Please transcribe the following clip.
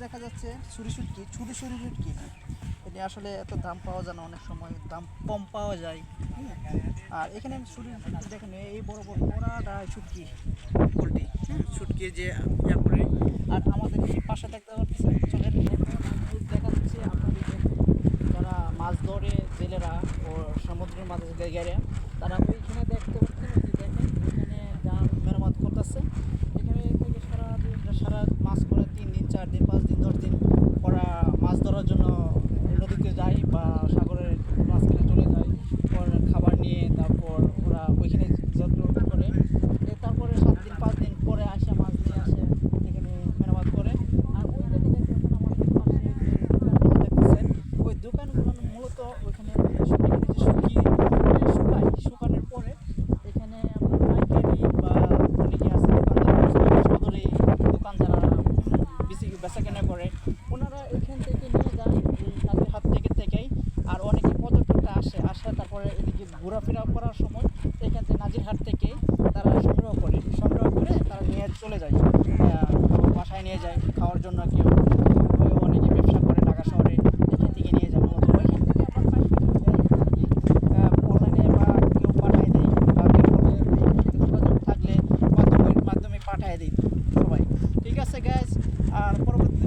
হচ্ছে ছুরি শুটকি ছুরি ছুরি শুটকি এটা আসলে এত দাম পাওয়া যায় না, অনেক সময় দাম কম পাওয়া যায়। আর এখানে ছুরি শুটকি দেখেন, এই বড় বড় বড়াটা শুটকি পোলট্রি শুটকির যে করে আর আমাদের পাশে দেখতে পাচ্ছেন দেখা যাচ্ছে আপনাদের যারা মাছ ধরে, জেলেরা ও সমুদ্রের মাঝে গেলে, তারা ওইখানে দেখতে পাচ্ছেন যান মেরামত করতেছে, এখানে সারা সারা মাছ করে তিন দিন, চার দিন, পাঁচ দিন ওরা মাছ ধরার জন্য নদীতে যায় বা সাগরের মাঝখানে চলে যায় ওর খাবার নিয়ে তারপর ওরা ওইখানে যত্ন করে এ তারপরে সাত দিন পাঁচ দিন পরে আসে মাছ নিয়ে আসে এখানে মেরামত করে আর ওই জায়গায় দেখতেছেন আমাদের পাশে যে দোকানগুলো দেখতেছেন ওই দোকানগুলো মূলত ওইখানে এখানে যে শুকিয়ে শুকায় শুকানোর পরে এখানে আপনার পাইকারি বা অনেকে আছে দোকানদার সদরে দোকান যারা বেশি বেচা কেনা করে ওনারা এখান থেকে নিয়ে যান এই তাদের হাত থেকে থেকেই আর অনেকে পর্যটকরা আসে আসে তারপরে এদিকে ঘোরাফেরা করার সময় এখান থেকে নাজিরহাট থেকে তারা সংগ্রহ করে। সংগ্রহ করে তারা নিয়ে চলে যায়। বাসায় নিয়ে যায় খাওয়ার জন্য কেউ। অনেকে ব্যবসা করে ঢাকা শহরে। এখান থেকে নিয়ে যায়। মূলত ওইখান থেকে অনলাইনে বা কেউ পাঠায় দেয়। বা যোগাযোগ থাকলে মাধ্যমের মাধ্যমে পাঠায় দিই সবাই। ঠিক আছে গ্যাস আর পরবর্তী